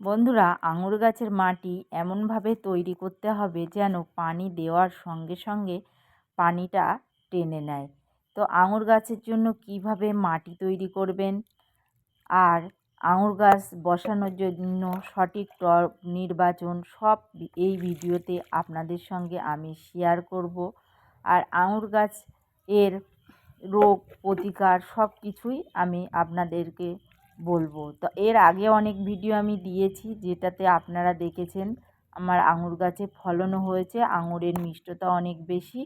বন্ধুরা, আঙুর গাছের মাটি এমনভাবে তৈরি করতে হবে যেন পানি দেওয়ার সঙ্গে সঙ্গে পানিটা টেনে নেয়। তো আঙুর গাছের জন্য কীভাবে মাটি তৈরি করবেন? আর আঙুর গাছ বসানোর জন্য সঠিক টব, নির্বাচন সব এই ভিডিওতে আপনাদের সঙ্গে আমি শেয়ার করব। আর আঙুর গাছ এর রোগ প্রতিকার সব কিছুই আমি আপনাদেরকে বলব। তো এর আগে অনেক ভিডিও আমি দিয়েছি যেটাতে আপনারা দেখেছেন আমার আঙুর গাছে ফলনও হয়েছে, আঙুরের মিষ্টতা অনেক বেশি।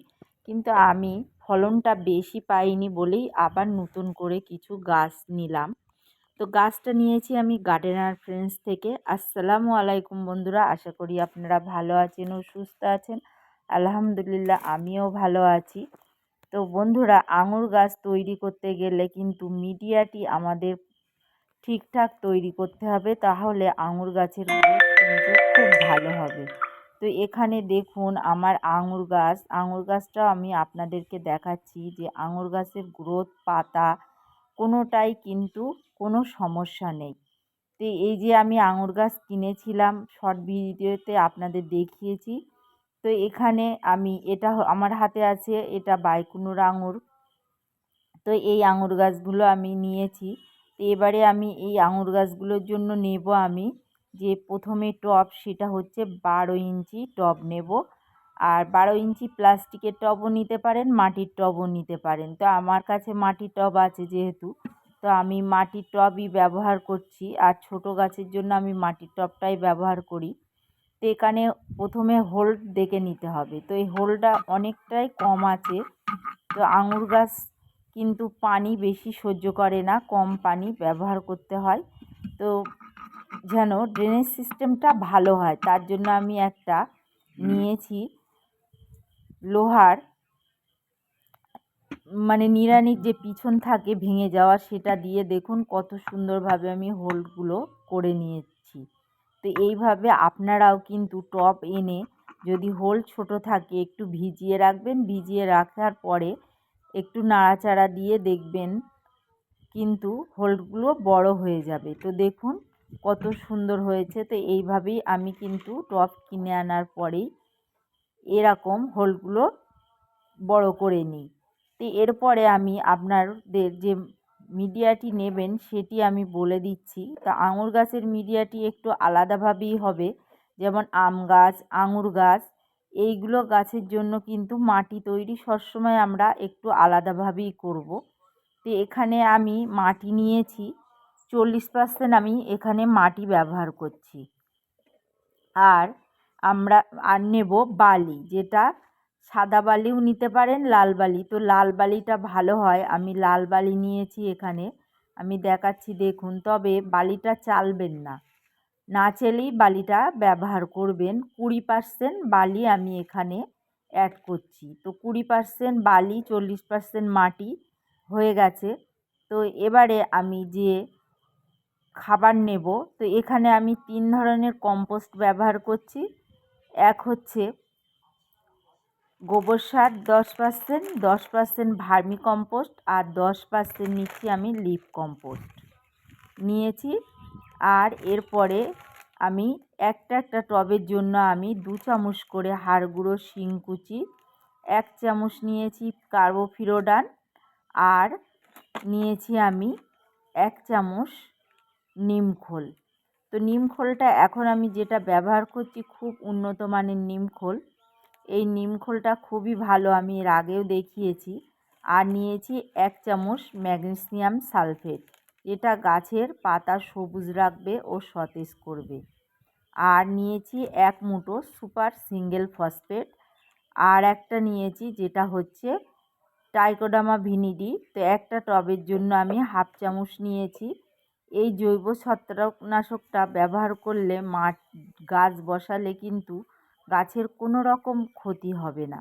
কিন্তু আমি ফলনটা বেশি পাইনি বলেই আবার নতুন করে কিছু গাছ নিলাম। তো গাছটা নিয়েছি আমি গার্ডেনার ফ্রেন্ডস থেকে। আসসালামু আলাইকুম বন্ধুরা, আশা করি আপনারা ভালো আছেন ও সুস্থ আছেন। আলহামদুলিল্লাহ, আমিও ভালো আছি। তো বন্ধুরা, আঙুর গাছ তৈরি করতে গেলে কিন্তু মিডিয়াটি আমাদের ঠিকঠাক তৈরি করতে হবে, তাহলে আঙুর গাছের কিন্তু খুব ভালো হবে। তো এখানে দেখুন আমার আঙুর গাছ, আঙুর গাছটাও আমি আপনাদেরকে দেখাচ্ছি যে আঙুর গাছের গ্রোথ পাতা কোনোটাই কিন্তু কোনো সমস্যা নেই। তো এই যে আমি আঙুর গাছ কিনেছিলাম শর্ট ভিডিওতে আপনাদের দেখিয়েছি। তো এখানে আমি, এটা আমার হাতে আছে, এটা বাইকুনুর আঙুর। তো এই আঙুর গাছগুলো আমি নিয়েছি। তো এবারে আমি এই আঙুর গাছগুলোর জন্য নেব আমি। যে প্রথমে টব সেটা হচ্ছে বারো ইঞ্চি টব নেব। আর বারো ইঞ্চি প্লাস্টিকের টবও নিতে পারেন, মাটির টবও নিতে পারেন। তো আমার কাছে মাটির টব আছে যেহেতু, তো আমি মাটির টবই ব্যবহার করছি। আর ছোট গাছের জন্য আমি মাটির টবটাই ব্যবহার করি। তো এখানে প্রথমে হোল্ড দেখে নিতে হবে। তো এই হোলটা অনেকটাই কম আছে। তো আঙুর গাছ কিন্তু পানি বেশি সহ্য করে না কম পানি ব্যবহার করতে হয়। তো যেন ড্রেনেজ সিস্টেমটা ভালো হয় তার জন্য আমি একটা নিয়েছি লোহার। মানে নিড়ানির যে পিছন থাকে ভেঙে যাওয়া সেটা দিয়ে দেখুন কত সুন্দরভাবে আমি হোলগুলো করে নিয়েছি। তো এইভাবে আপনারাও কিন্তু টপ এনে যদি হোল ছোট থাকে একটু ভিজিয়ে রাখবেন। ভিজিয়ে রাখার পরে একটু নাড়াচাড়া দিয়ে দেখবেন কিন্তু হোলগুলো বড় হয়ে যাবে। তো দেখুন কত সুন্দর হয়েছে। তো এইভাবেই আমি কিন্তু টপ কিনে আনার পরেই এরকম হোলগুলো বড় করে নিই। তো এরপরে আমি আপনাদের যে মিডিয়াটি নেবেন সেটি আমি বলে দিচ্ছি। তা আঙুর গাছের মিডিয়াটি একটু আলাদাভাবেই হবে। যেমন আম গাছ, আঙুর গাছ এইগুলো গাছের জন্য কিন্তু মাটি তৈরি সবসময় আমরা একটু আলাদাভাবেই করব। তো এখানে আমি মাটি নিয়েছি, চল্লিশ পার্সেন্ট আমি এখানে মাটি ব্যবহার করছি। আর আমরা, আর নেব বালি, যেটা সাদা বালিও নিতে পারেন, লাল বালি। তো লাল বালিটা ভালো হয়, আমি লাল বালি নিয়েছি এখানে। আমি দেখাচ্ছি, দেখুন, তবে বালিটা চালবেন না। না চেলেই বালিটা ব্যবহার করবেন। কুড়ি পার্সেন্ট বালি আমি এখানে অ্যাড করছি। তো কুড়ি পার্সেন্ট বালি, চল্লিশ পার্সেন্ট মাটি হয়ে গেছে। তো এবারে আমি যে খাবার নেব, তো এখানে আমি তিন ধরনের কম্পোস্ট ব্যবহার করছি। এক হচ্ছে গোবর সার, দশ পার্সেন্ট দশ পার্সেন্ট ভার্মি কম্পোস্ট আর দশ পার্সেন্ট নিচ্ছি আমি লিপ কম্পোস্ট নিয়েছি আর এরপরে আমি একটা একটা টবের জন্য আমি দু চামচ করে হাড় গুঁড়ো শিংকুচি, এক চামচ নিয়েছি কার্বোফিরোডান আর নিয়েছি আমি এক চামচ নিমখোল। তো নিমখোলটা এখন আমি যেটা ব্যবহার করছি খুব উন্নত মানের নিমখোল। এই নিমখোলটা খুবই ভালো আমি এর আগেও দেখিয়েছি। আর নিয়েছি এক চামচ ম্যাগনেসিয়াম সালফেট। এটা গাছের পাতা সবুজ রাখবে ও সতেজ করবে। আর নিয়েছি এক মুঠো সুপার সিঙ্গেল ফসফেট। আর একটা নিয়েছি যেটা হচ্ছে টাইকোডামা ভিনিডি তো একটা টবের জন্য আমি হাফ চামচ নিয়েছি। এই জৈব ছত্রাকনাশকটা ব্যবহার করলে মাঠ, গাছ বসালে কিন্তু গাছের কোনো রকম ক্ষতি হবে না।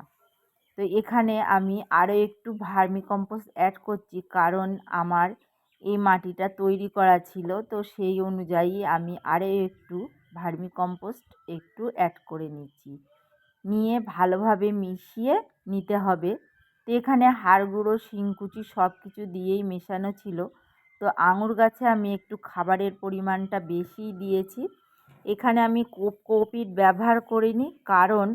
তো এখানে আমি আরও একটু ভার্মি কম্পোস্ট অ্যাড করছি কারণ আমার এই মাটিটা তৈরি করা ছিল, তো সেই অনুযায়ী আমি আরও একটু ভার্মি কম্পোস্ট একটু অ্যাড করে নিচ্ছি। নিয়ে ভালোভাবে মিশিয়ে নিতে হবে। তো এখানে হাড় গুঁড়ো, শিংকুচি সব কিছু দিয়েই মেশানো ছিল। তো আঙুর গাছে আমি একটু খাবারের পরিমাণটা বেশি দিয়েছি। এখানে আমি কোকোপিট ব্যবহার করিনি, কারণ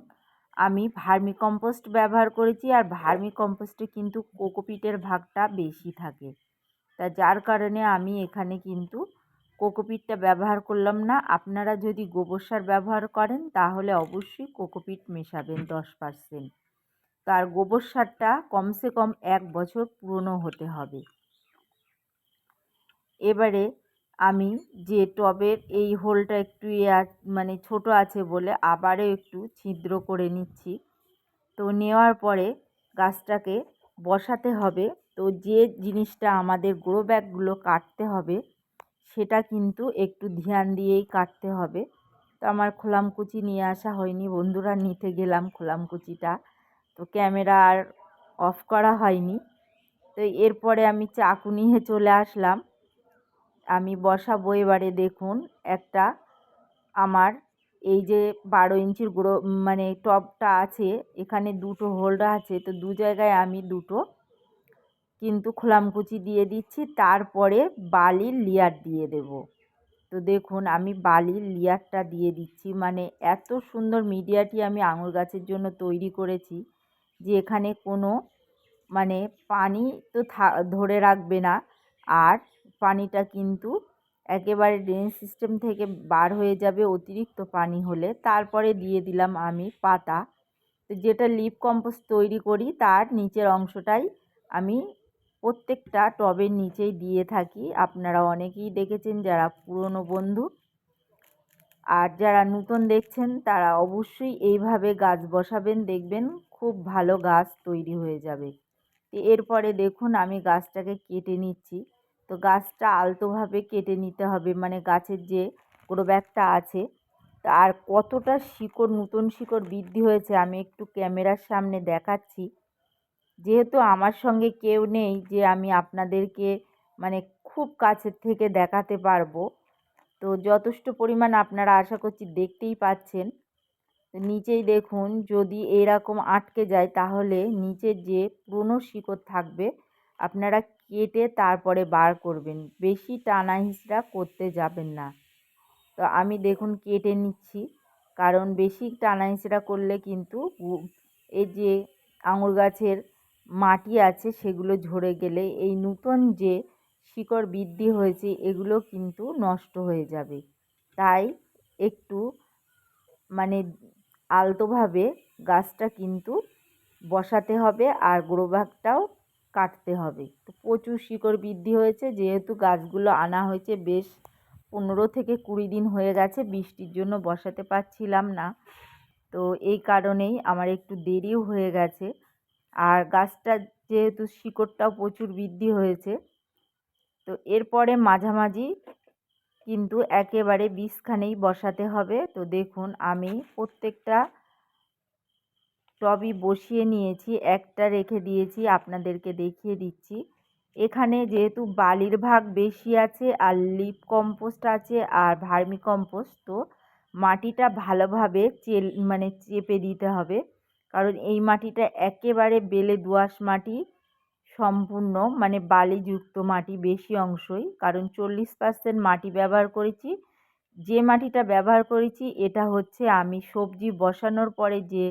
আমি ভার্মি কম্পোস্ট ব্যবহার করেছি আর ভার্মি কম্পোস্টে কিন্তু কোকোপিটের ভাগটা বেশি থাকে। তা যার কারণে আমি এখানে কিন্তু কোকোপিটটা ব্যবহার করলাম না। আপনারা যদি গোবর সার ব্যবহার করেন, তাহলে অবশ্যই কোকোপিট মেশাবেন দশ পার্সেন্ট তার গোবর সারটা কমসে কম এক বছর পুরনো হতে হবে। এবারে আমি যে টবের এই হোলটা একটু মানে ছোট আছে বলে আবারও একটু ছিদ্র করে নিচ্ছি। তো নেওয়ার পরে গাছটাকে বসাতে হবে। তো যে জিনিসটা আমাদের গ্রো ব্যাগগুলো কাটতে হবে, সেটা কিন্তু একটু ধ্যান দিয়েই কাটতে হবে। তো আমার খোলামকুচি নিয়ে আসা হয়নি, বন্ধুরা নিতে গেলাম খোলামকুচিটা। তো ক্যামেরা আর অফ করা হয়নি। তো এরপরে আমি চাকু নিয়ে চলে আসলাম। আমি বসাবো এবারে দেখুন, একটা আমার এই যে বারো ইঞ্চির গ্রো মানে টপটা আছে, এখানে দুটো হোল্ডার আছে, তো দু জায়গায় আমি দুটো কিন্তু খোলামকুচি দিয়ে দিচ্ছি, তারপরে বালির লেয়ার দিয়ে দেব। তো দেখুন, আমি বালির লেয়ারটা দিয়ে দিচ্ছি। মানে এত সুন্দর মিডিয়াটি আমি আঙুর গাছের জন্য তৈরি করেছি যে এখানে কোনো মানে পানি তো ধরে রাখবে না। আর পানিটা কিন্তু একেবারে ড্রেন সিস্টেম থেকে বার হয়ে যাবে, অতিরিক্ত পানি হলে। তারপরে দিয়ে দিলাম আমি পাতা। তো যেটা লিপ কম্পোস্ট তৈরি করি, তার নিচের অংশটাই আমি প্রত্যেকটা টবের নিচেই দিয়ে থাকি। আপনারা অনেকেই দেখেছেন যারা পুরনো বন্ধু। আর যারা নতুন দেখছেন, তারা অবশ্যই এইভাবে গাছ বসাবেন, দেখবেন খুব ভালো গাছ তৈরি হয়ে যাবে। এরপরে দেখুন, আমি গাছটাকে কেটে নিচ্ছি। তো গাছটা আলতোভাবে কেটে নিতে হবে। মানে গাছের যে ব্যাগটা আছে আর কতটা শিকড়, নতুন শিকড় বৃদ্ধি হয়েছে, আমি একটু ক্যামেরার সামনে দেখাচ্ছি। যেহেতু আমার সঙ্গে কেউ নেই যে আমি আপনাদেরকে মানে খুব কাছের থেকে দেখাতে পারব, তো যথেষ্ট পরিমাণ আপনারা আশা করছি দেখতেই পাচ্ছেন। নিচেই দেখুন, যদি এরকম আটকে যায় তাহলে নিচের যে পুরনো শিকড় থাকবে, আপনারা কেটে তারপরে বার করবেন। বেশি টানা হিঁচড়া করতে যাবেন না। তো আমি দেখুন কেটে নিচ্ছি, কারণ বেশি টানা হিঁচড়া করলে কিন্তু এই যে আঙুর গাছের মাটি আছে সেগুলো ঝরে গেলে এই নূতন যে শিকড় বৃদ্ধি হয়েছে, এগুলো কিন্তু নষ্ট হয়ে যাবে। তাই একটু মানে আলতোভাবে গাছটা কিন্তু বসাতে হবে আর গ্রোভাগটাও কাটতে হবে। তো প্রচুর শিকড় বৃদ্ধি হয়েছে, যেহেতু গাছগুলো আনা হয়েছে বেশ পনেরো থেকে কুড়ি দিন হয়ে গেছে, বৃষ্টির জন্য বসাতে পারছিলাম না। তো এই কারণেই আমার একটু দেরিও হয়ে গেছে। আর গাছটা যেহেতু শিকড়টাও প্রচুর বৃদ্ধি হয়েছে, তো এরপরে মাঝামাঝি কিন্তু একেবারে বিষখানেই বসাতে হবে। তো দেখুন, আমি প্রত্যেকটা টবই বসিয়ে নিয়েছি, একটা রেখে দিয়েছি, আপনাদেরকে দেখিয়ে দিচ্ছি। এখানে যেহেতু বালির ভাগ বেশি আছে আর লিপ কম্পোস্ট আছে আর ভার্মি কম্পোস্ট, তো মাটিটা ভালোভাবে চেল মানে চেপে দিতে হবে। কারণ এই মাটিটা একেবারে বেলে দোআঁশ মাটি, সম্পূর্ণ মানে বালিযুক্ত মাটি বেশি অংশই। কারণ চল্লিশ পার্সেন্ট মাটি ব্যবহার করেছি, যে মাটিটা ব্যবহার করেছি এটা হচ্ছে আমি সবজি বসানোর পরে যে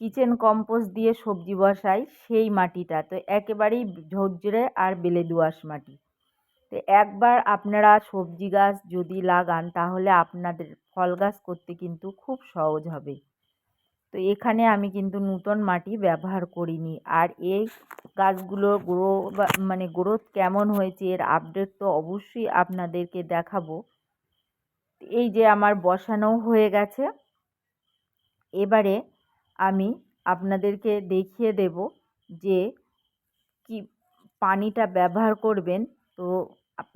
কিচেন কম্পোস্ট দিয়ে সবজি বসাই সেই মাটিটা। তো একেবারেই ঝরঝরে আর বেলে দোআঁশ মাটি। তো একবার আপনারা সবজি গাছ যদি লাগান তাহলে আপনাদের ফল গাছ করতে কিন্তু খুব সহজ হবে। তো এখানে আমি কিন্তু নূতন মাটি ব্যবহার করিনি। আর এই গাছগুলো গ্রো মানে গ্রোথ কেমন হয়েছে এর আপডেট তো অবশ্যই আপনাদেরকে দেখাবো। এই যে আমার বসানো হয়ে গেছে। এবারে আমি আপনাদেরকে দেখিয়ে দেব যে কি পানিটা ব্যবহার করবেন। তো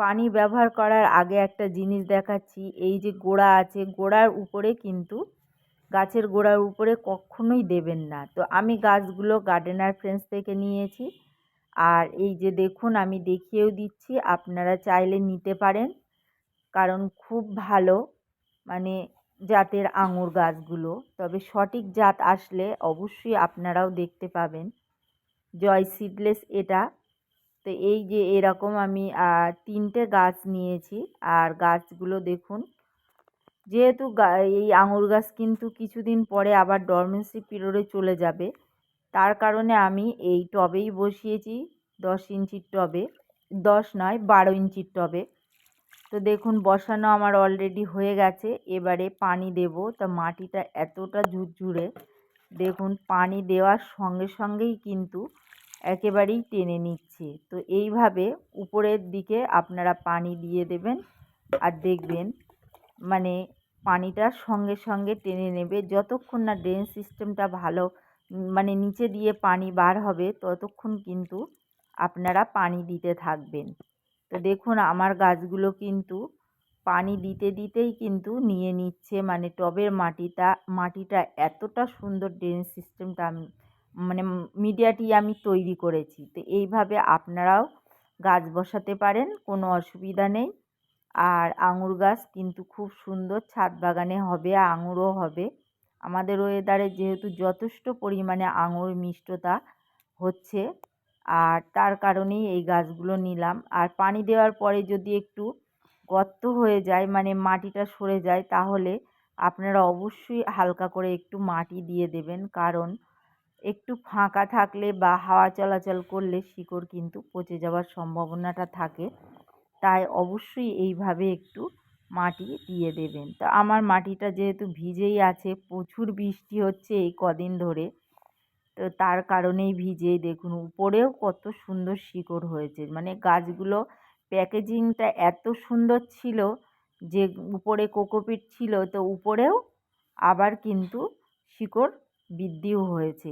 পানি ব্যবহার করার আগে একটা জিনিস দেখাচ্ছি। এই যে গোড়া আছে, গোড়ার উপরে কিন্তু গাছের গোড়ার উপরে কখনোই দেবেন না। তো আমি গাছগুলো গার্ডেনার ফ্রেন্ডস থেকে নিয়েছি। আর এই যে দেখুন, আমি দেখিয়েও দিচ্ছি, আপনারা চাইলে নিতে পারেন। কারণ খুব ভালো মানে জাতের আঙুর গাছগুলো। তবে সঠিক জাত আসলে অবশ্যই আপনারাও দেখতে পাবেন। জয় সিডলেস এটা। তো এই যে এরকম আমি তিনটে গাছ নিয়েছি। আর গাছগুলো দেখুন যেহেতু এই আঙুর গাছ কিন্তু কিছুদিন পরে আবার ডরমেন্সি পিরিয়ডে চলে যাবে। তার কারণে আমি এই টবেই বসিয়েছি, দশ ইঞ্চির টবে। দশ নয়, বারো ইঞ্চির টবে। তো দেখুন, বসানো আমার অলরেডি হয়ে গেছে। এবারে পানি দেব। তা মাটিটা এতটা ঝুরঝুরে। দেখুন, পানি দেওয়ার সঙ্গে সঙ্গেই কিন্তু একেবারেই টেনে নিচ্ছে। তো এইভাবে উপরের দিকে আপনারা পানি দিয়ে দেবেন। আর দেখবেন মানে পানিটা সঙ্গে সঙ্গে টেনে নেবে। যতক্ষণ না ড্রেন সিস্টেমটা ভালো মানে নিচে দিয়ে পানি বার হবে, ততক্ষণ কিন্তু আপনারা পানি দিতে থাকবেন। তো দেখুন, আমার গাছগুলো কিন্তু পানি দিতে দিতেই কিন্তু নিয়ে নিচ্ছে। মানে টবের মাটিটা মাটিটা এতটা সুন্দর ড্রেন সিস্টেমটা মানে মিডিয়াটি আমি তৈরি করেছি। তো এইভাবে আপনারাও গাছ বসাতে পারেন, কোনো অসুবিধা নেই। আর আঙুর গাছ কিন্তু খুব সুন্দর, ছাদ বাগানে হবে, আঙুরও হবে। আমাদের ওয়েদারে যেহেতু যথেষ্ট পরিমাণে আঙুর মিষ্টতা হচ্ছে, আর তার কারণেই এই গাছগুলো নিলাম। আর পানি দেওয়ার পরে যদি একটু গর্ত হয়ে যায় মানে মাটিটা সরে যায়, তাহলে আপনারা অবশ্যই হালকা করে একটু মাটি দিয়ে দেবেন। কারণ একটু ফাঁকা থাকলে বা হাওয়া চলাচল করলে শিকড় কিন্তু পচে যাওয়ার সম্ভাবনাটা থাকে। তাই অবশ্যই এইভাবে একটু মাটি দিয়ে দেবেন। তো আমার মাটিটা যেহেতু ভিজেই আছে, প্রচুর বৃষ্টি হচ্ছে এই কদিন ধরে। তো তার কারণেই ভিজে দেখুন, উপরেও কত সুন্দর শিকড় হয়েছে। মানে গাছগুলো প্যাকেজিংটা এত সুন্দর ছিল যে উপরে কোকোপিট ছিল, তো উপরেও আবার কিন্তু শিকড় বৃদ্ধিও হয়েছে।